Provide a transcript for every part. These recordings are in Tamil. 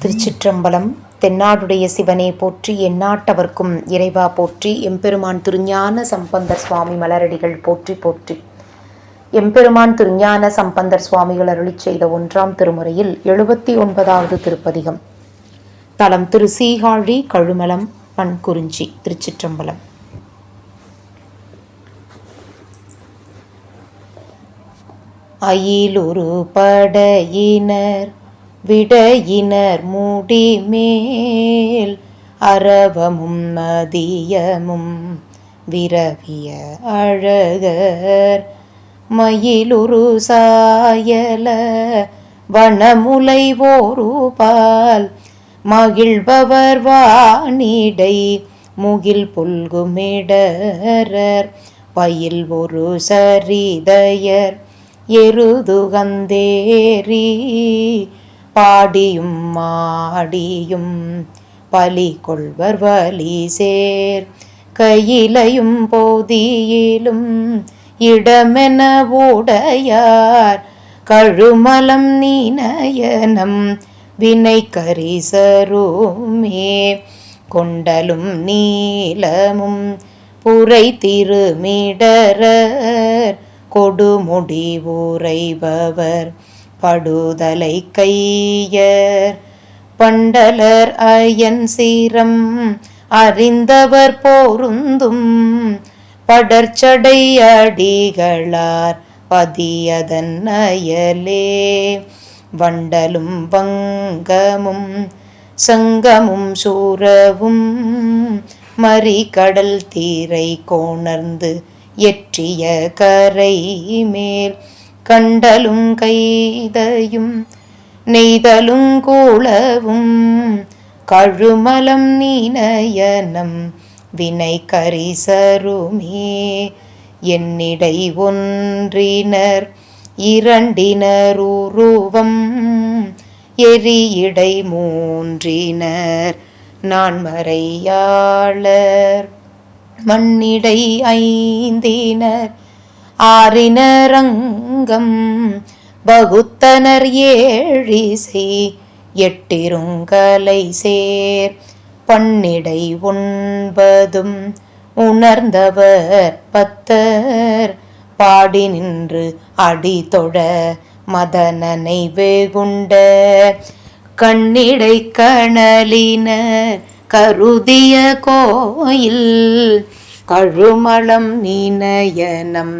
திருச்சிற்றம்பலம் தென்னாடுடைய சிவனே போற்றி எந்நாட்டவர்க்கும் இறைவா போற்றி எம்பெருமான் திருஞான சம்பந்தர் சுவாமி மலரடிகள் போற்றி போற்றி. எம்பெருமான் திருஞான சம்பந்தர் சுவாமிகள் அருளி செய்த ஒன்றாம் திருமுறையில் எழுபத்தி ஒன்பதாவது திருப்பதிகம். தலம் திரு சீகாழி கழுமலம் பண்குறிஞ்சி திருச்சிற்றம்பலம். அயிலுரு படையினர் விடையினர் முடிமேல் அரவமும் மதியமும் விரவிய அழகர். மயிலுரு சாயல வனமுலை ஓருபால் மகிழ்பவர் வானிடை முகில் புல்குமிடரர். பயில் ஒரு சரிதயர் எருதுகந்தேரி பாடியும் மாடியும் பலி கொள்வர் வலி சேர். கையிலையும் போதியிலும் இடமென உடையார். கழுமலம் நீனயனம் வினை கரிசருமே கொண்டலும் நீலமும் புரை திருமிடரர். கொடுமுடி உரைபவர் படுதலை கையர். பண்டலர் அயன் சீரம் அறிந்தவர் போருந்தும். படர்ச்சடை அடிகளார் பதியதன் அயலே. வண்டலும் வங்கமும் சங்கமும் சூரவும் மறிகடல் தீரை கோணர்ந்து எற்றிய கரை மேல் கண்டலும் கைதையும் நெய்தலும் கூளவும் கழுமலம் நீனயனம் வினை கரிசருமே. என்னிடை ஒன்றினர் இரண்டினர் உருவம் எரியடை மூன்றினர் நான் மறையாளர் மண்ணிடை ஐந்தினர் ஆறினரங்கம் பகுத்தனர் ஏழிசை எட்டிருங்கலை சேர். பன்னிடை ஒன்பதும் உணர்ந்தவர் பத்தர். பாடி நின்று அடி தொழ மதனனை வெகுண்ட கண்ணிடை கணலினர் கருதிய கோயில் கழுமளம் நீனயனம்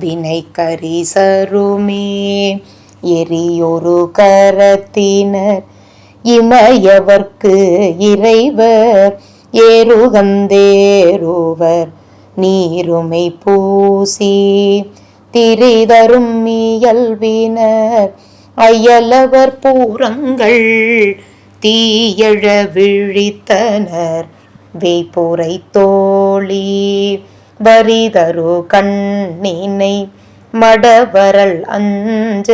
வினை கரிசருமே. எரியொரு கரத்தினர் இமயவர்க்கு இறைவர். ஏறுகந்தேருவர் நீருமை பூசி. திரிதரும் இயல்பினர் அயலவர் பூரங்கள் தீயழ விழித்தனர். வேய்புரை தோழி வரிதரு கண்ணினை மடவரல் அஞ்ச.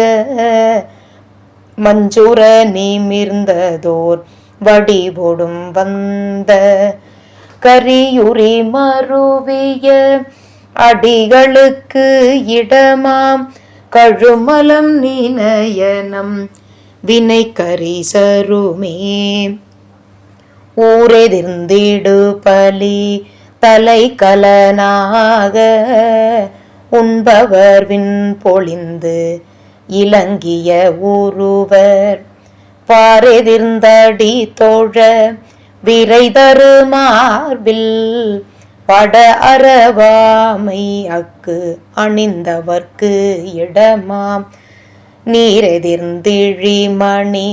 மஞ்சுர நிமிர்ந்ததோர் வடிபொடும் வந்த. கரியுரி மருவிய அடிகளுக்கு இடமாம். கழுமலம் நினயனம் வினை கரிசருமே ஊரெதிர்ந்திடு பலி தலை கலனாக உண்பவர் விண் பொழிந்து இலங்கிய உருவர் பாரெதிர்ந்தடி தோழ விரைதரு மார்பில் பட அறவாமை அக்கு அணிந்தவர்க்கு இடமாம். நீரெதிர்ந்திழிமணி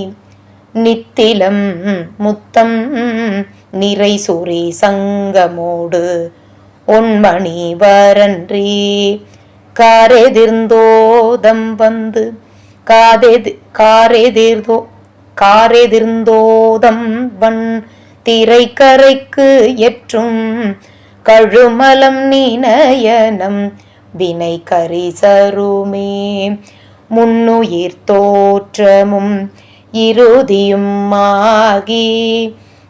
நித்திலம் முத்தம் நிறை சுரி சங்கமோடு ஒன்மணி வரன்றி. காரெதிர்ந்தோதம் வந்து காதெதி காரெதிர்தோ காரெதிர்ந்தோதம் வன் திரைக்கரைக்கு எற்றும் கழுமலம் நீனயனம் வினை கரிசருமே முன்னுயிர் தோற்றமும் இறுதியும் ஆகி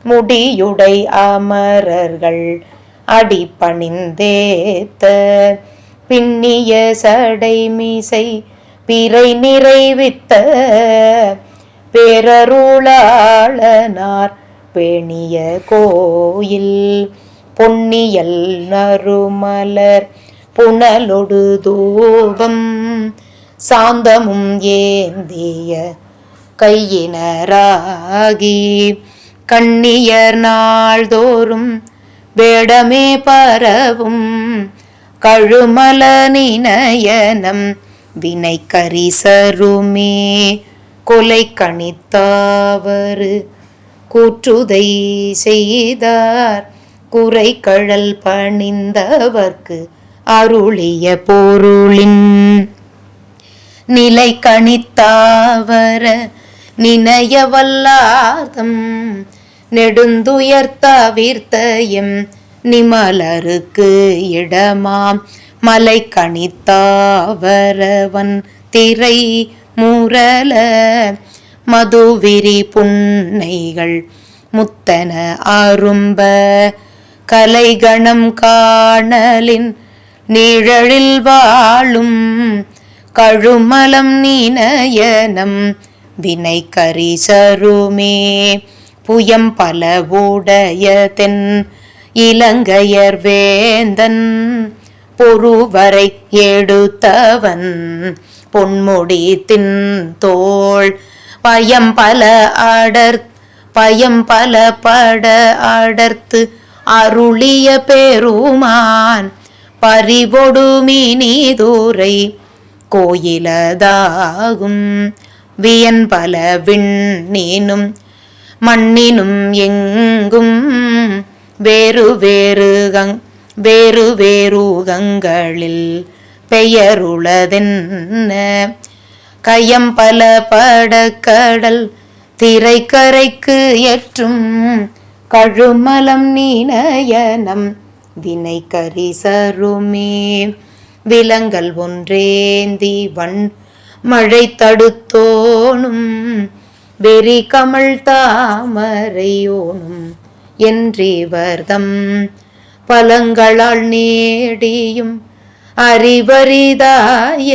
முடியுடை அமரர்கள் அடிபணிந்தேத்த. பின்னிய சடைமிசை பிறை நிறைவித்த. பேரருளாளனார் பேணிய கோயில். பொன்னியல் நறுமலர் புனலொடு தூபம். சாந்தமும் ஏந்திய கையினராகி. கண்ணியர் நாள்தோறும் வேடமே பரவும் கழுமல நினயனம் வினை கரிசருமே கொலை கணித்தாவரு கூற்றுதை செய்தார் குறை கழல் பணிந்தவர்க்கு அருளிய பொருளின் நிலை கணித்தாவர நினைய வல்லாதம் நெடுந்துயர் தவிர்த்தயம் நிமலருக்கு இடமாம் மலை கணித்தாவரவன் திரை முரல மதுவிரி புன்னைகள் முத்தன அரும்ப. கலைகணம் காணலின் நிழலில் வாழும் கழுமலம் நீனயனம். வினை கரிசருமே புயம் பல பலவுடைய தென் இலங்கையர் வேந்தன் பொறுவரை எடுத்தவன் பொன்முடி தின் தோள். பயம் பல அடர் பயம் பல பட அடர்த்து அருளிய பெருமான் பறிபொடுமினி தூரை கோயிலதாகும். வியன் பல விண்ணினும் மண்ணினும் எங்கும் வேறு வேறு கங் வேறு வேறுகங்களில் பெயருளதென்ன? கயம் பல படக்கடல் திரைக்கரைக்கு ஏற்றும் கழுமலம் நீனயனம் வினை கரிசருமே விலங்கல் ஒன்றேந்தி வன் மழை தடுத்தோனும் வெறி கமல் தாமரையோனும் என்றிவர்தம். பலங்களால் நேடியும் அறிவரிதாய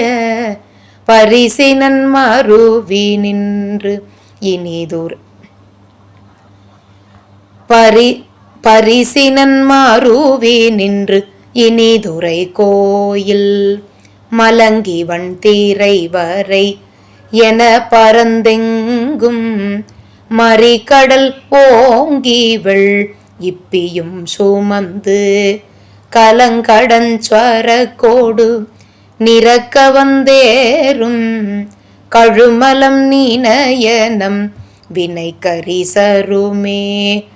பரிசினன் மருவி நின்று இனிதூர். பரி பரிசினன் மாறுவி நின்று இனிதுரை கோயில் மலங்கிவன் தீரை வரை என பரந்தெங்கும் மறிகடல் ஓங்கி வெள். இப்பியும் சுமந்து கலங்கடஞ்சர கோடு நிறக்க வந்தேரும் கழுமலம் நீனயனம் வினை கரிசருமே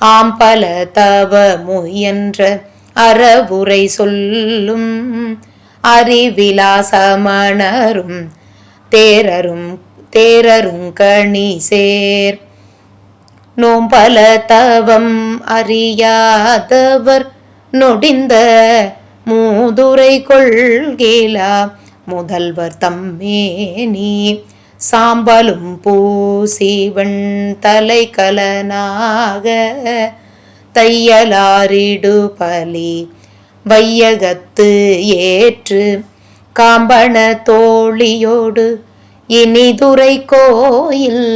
ஆம்பல தவ முயன்ற அறவுரை சொல்லும் அறிவிலாசமணரும் தேரரும் தேரரும் கணி சேர். நோம்பல தவம் அறியாதவர் நொடிந்த மூதுரை கொள்கிலா. முதல்வர் தம்மேனி சாம்பலும் பூசிவன் தலை கலனாக தையலாரிடு பலி வையகத்து ஏற்று காம்பன தோழியோடு இனிதுரை கோயில்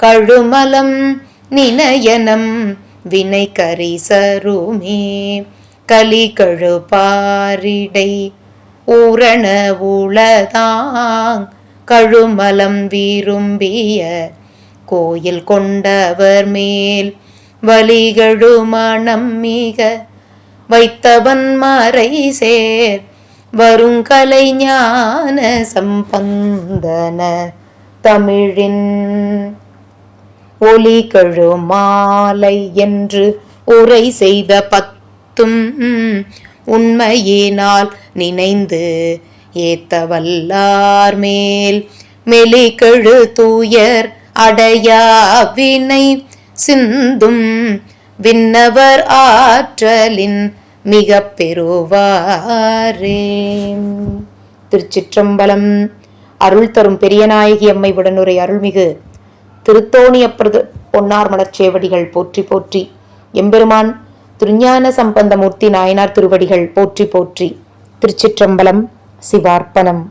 கழுமலம் நினயனம் வினை கரிசருமே கலி கழுபாரிடை ஊரண உளதாங் கழுமலம் விரும்பிய கோயில் கொண்டவர் மேல் வலிகழு மணம் மிக வைத்தவன் மறை சேர் வருங்கலை ஞான சம்பந்தன தமிழின் ஒலி கழு மாலை என்று உரை செய்த பத்தும் உண்மையினால் நினைந்து ஏத்தவல்லார் மேல் மெலிகழு தூயர் அடையா வினை சிந்தும் விண்ணவர் ஆற்றலின் மிக பெறுவாரே திருச்சிற்றம்பலம் அருள் தரும் பெரியநாயகி அம்மை உடனுரை அருள்மிகு. திருத்தோணியப்பிரது பொன்னார் மலர்ச்சேவடிகள் போற்றி போற்றி. எம்பெருமான் திருஞான சம்பந்தமூர்த்தி நாயனார் திருவடிகள் போற்றி போற்றி. திருச்சிற்றம்பலம் சிவார்ப்பணம்.